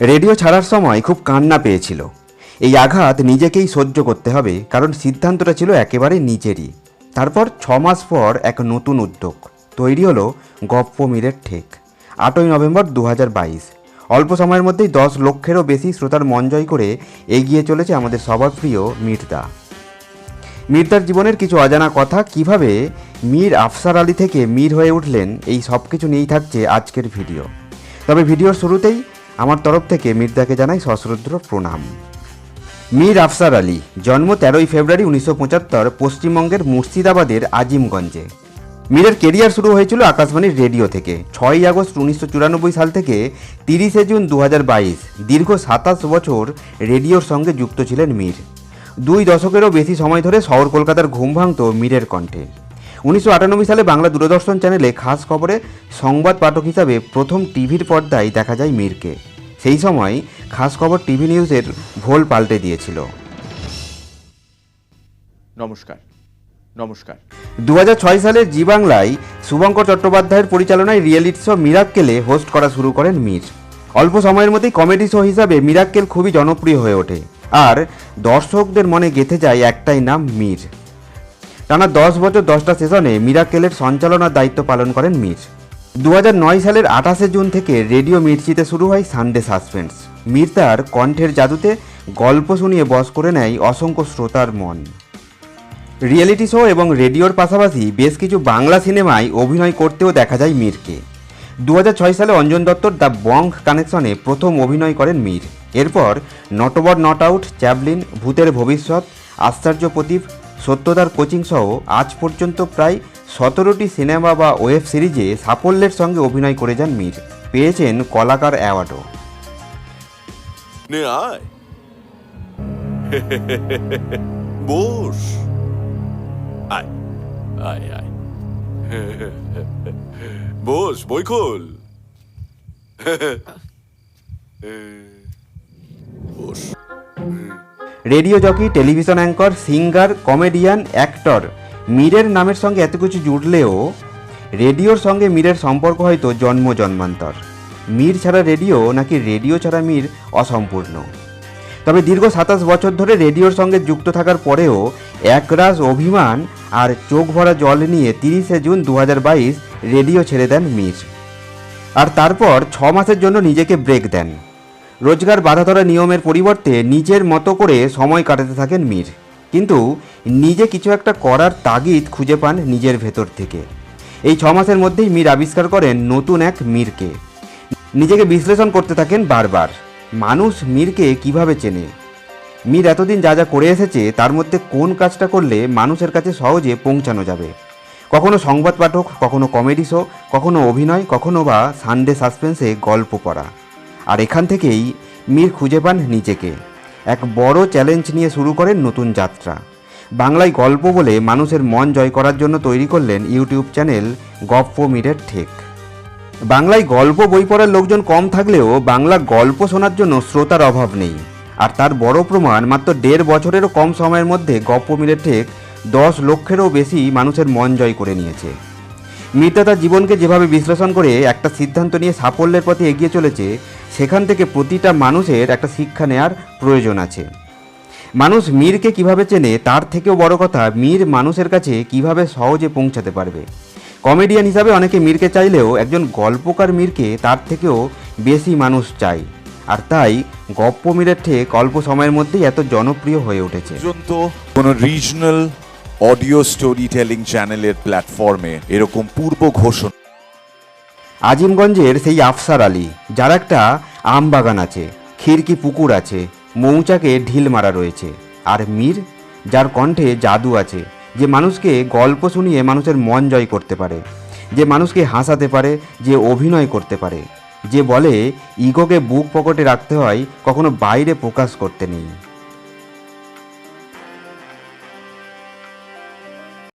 Radio ছাড়ার সময় খুব কান্না পেয়েছিল। এই আঘাত নিজেকেই সহ্য করতে হবে, কারণ সিদ্ধান্তটা ছিল একেবারে নিজেরই। তারপর ছ মাস পর এক নতুন উদ্যোগ, তৈরি হলো গপ্প মিরের ঠেক, আটই নভেম্বর দু হাজার বাইশ। অল্প সময়ের মধ্যেই দশ লক্ষেরও বেশি শ্রোতার মন জয় করে এগিয়ে চলেছে আমাদের সবার প্রিয় মির্দা। মির্দার জীবনের কিছু অজানা কথা, কীভাবে মীর আফসার আলী থেকে মীর হয়ে উঠলেন, এই সব কিছু নিয়েই থাকছে আজকের ভিডিও। তবে ভিডিওর শুরুতেই আমার তরফ থেকে মির্দাকে জানাই সশ্রদ্ধ প্রণাম। মীর আফসার আলী, জন্ম তেরোই ফেব্রুয়ারি উনিশশো পঁচাত্তর, পশ্চিমবঙ্গের মুর্শিদাবাদের আজিমগঞ্জে। মীরের কেরিয়ার শুরু হয়েছিল আকাশবাণীর রেডিও থেকে। ছয়ই আগস্ট উনিশশো চুরানব্বই সাল থেকে তিরিশে জুন দু হাজার বাইশ, দীর্ঘ সাতাশ বছর রেডিওর সঙ্গে যুক্ত ছিলেন মীর। দুই দশকেরও বেশি সময় ধরে শহর কলকাতার ঘুম ভাঙত মীরের কণ্ঠে। উনিশশো আটানব্বই সালে বাংলা দূরদর্শন চ্যানেলে খাস খবরে সংবাদ পাঠক হিসাবে প্রথম টিভির পর্দায় দেখা যায় মীরকে। সেই সময় খাস খবর টিভি নিউজের ভোল পাল্টে দিয়েছিল। নমস্কার। নমস্কার। দু সালে জি বাংলায় শুভঙ্কর চট্টোপাধ্যায়ের পরিচালনায় রিয়েলিটি শো মিরাক্কেলে হোস্ট করা শুরু করেন মীর। অল্প সময়ের মধ্যেই কমেডি শো হিসাবে মিরাক্কেল খুবই জনপ্রিয় হয়ে ওঠে। আর দর্শকদের মনে গেঁথে যায় একটাই নাম মীর। টানা দশ বছর দশটা সেশনে মিরাক্কেলের সঞ্চালনার দায়িত্ব পালন করেন মীর। দু হাজার নয় সালের আঠাশে জুন থেকে রেডিও মির্চিতে শুরু হয় সানডে সাসপেন্স। মীর তার কণ্ঠের জাদুতে গল্প শুনিয়ে বস করে নেয় অসংখ্য শ্রোতার মন। রিয়েলিটি শো এবং রেডিওর পাশাপাশি বেশ কিছু বাংলা সিনেমায় অভিনয় করতেও দেখা যায় মীরকে। দু হাজার ছয় সালে অঞ্জন দত্তর দ্য বঙ্ক কানেকশনে প্রথম অভিনয় করেন মীর। এরপর নটবর নট আউট চ্যাবলিন ভূতের ভবিষ্যৎ, আশ্চর্য প্রদীপ সত্যদার কোচিং সহ আজ পর্যন্ত প্রায় সতেরোটি সিনেমা বা ওয়েব সিরিজে সাফল্যের সঙ্গে অভিনয় করে যান মীর। পেয়েছেন কলাকার অ্যাওয়ার্ডও। বস। আয় আয় আয়। বস বই খোল। Radio jockey television anchor singer comedian actor. মীরের নামের সঙ্গে এত কিছু জুড়লেও রেডিওর সঙ্গে মীরের সম্পর্ক হয়তো জন্ম জন্মান্তর। মীর ছাড়া রেডিও নাকি রেডিও ছাড়া মীর অসম্পূর্ণ। তবে দীর্ঘ সাতাশ বছর ধরে রেডিওর সঙ্গে যুক্ত থাকার পরেও একরাশ অভিমান আর চোখ ভরা জল নিয়ে তিরিশে জুন দু হাজার বাইশ রেডিও ছেড়ে দেন মীর। আর তারপর ছ মাসের জন্য নিজেকে ব্রেক দেন। রোজগার বাধা ধরা নিয়মের পরিবর্তে নিজের মতো করে সময় কাটাতে থাকেন মীর। কিন্তু নিজে কিছু একটা করার তাগিদ খুঁজে পান নিজের ভেতর থেকে। এই ছ মাসের মধ্যেই মীর আবিষ্কার করেন নতুন এক মীরকে। নিজেকে বিশ্লেষণ করতে থাকেন বারবার। মানুষ মীরকে কীভাবে চেনে? মীর এতদিন যা যা করে এসেছে, তার মধ্যে কোন কাজটা করলে মানুষের কাছে সহজে পৌঁছানো যাবে? কখনো সংবাদ পাঠক, কখনো কমেডি শো, কখনো অভিনয়, কখনো বা সানডে সাসপেন্সে গল্প পড়া। আর এখান থেকেই মীর খুঁজে পান নিজেকে। এক বড় চ্যালেঞ্জ নিয়ে শুরু করেন নতুন যাত্রা। বাংলায় গল্প বলে মানুষের মন জয় করার জন্য তৈরি করলেন ইউটিউব চ্যানেল গপ্প মীরের ঠেক। বাংলায় গল্প বই পড়ার লোকজন কম থাকলেও বাংলা গল্প শোনার জন্য শ্রোতার অভাব নেই। আর তার বড় প্রমাণ মাত্র দেড় বছরেরও কম সময়ের মধ্যে গপ্প মিলের ঠেক দশ লক্ষেরও বেশি মানুষের মন জয় করে নিয়েছে। মিতা তার জীবনকে যেভাবে বিশ্লেষণ করে একটা সিদ্ধান্ত নিয়ে সাফল্যের পথে এগিয়ে চলেছে সেখান থেকে প্রতিটা মানুষের একটা শিক্ষা নেওয়ার প্রয়োজন আছে। মানুষ মীরকে কীভাবে চেনে তার থেকেও বড় কথা, মীর মানুষের কাছে কীভাবে সহজে পৌঁছাতে পারবে। কমেডিয়ান হিসাবে অনেকে মীরকে চাইলেও একজন গল্পকার মীরকে তার থেকেও বেশি মানুষ চায়। আর তাই গপ্প মীরের ঠেক অল্প সময়ের মধ্যেই এত জনপ্রিয় হয়ে উঠেছে। কোনো রিজনাল অডিও স্টোরি টেলিং চ্যানেলের প্ল্যাটফর্মে এরকম পূর্ব ঘোষণা আজিমগঞ্জের সেই আফসার আলী, যার একটা আম বাগান আছে, খিড়কি পুকুর আছে, মৌচাকে ঢিল মারা রয়েছে। আর মীর, যার কণ্ঠে জাদু আছে, যে মানুষকে গল্প শুনিয়ে মানুষের মন জয় করতে পারে, যে মানুষকে হাসাতে পারে, যে অভিনয় করতে পারে, যে বলে, ইগোকে বুক পকেটে রাখতে হয়, কখনো বাইরে প্রকাশ করতে নেই।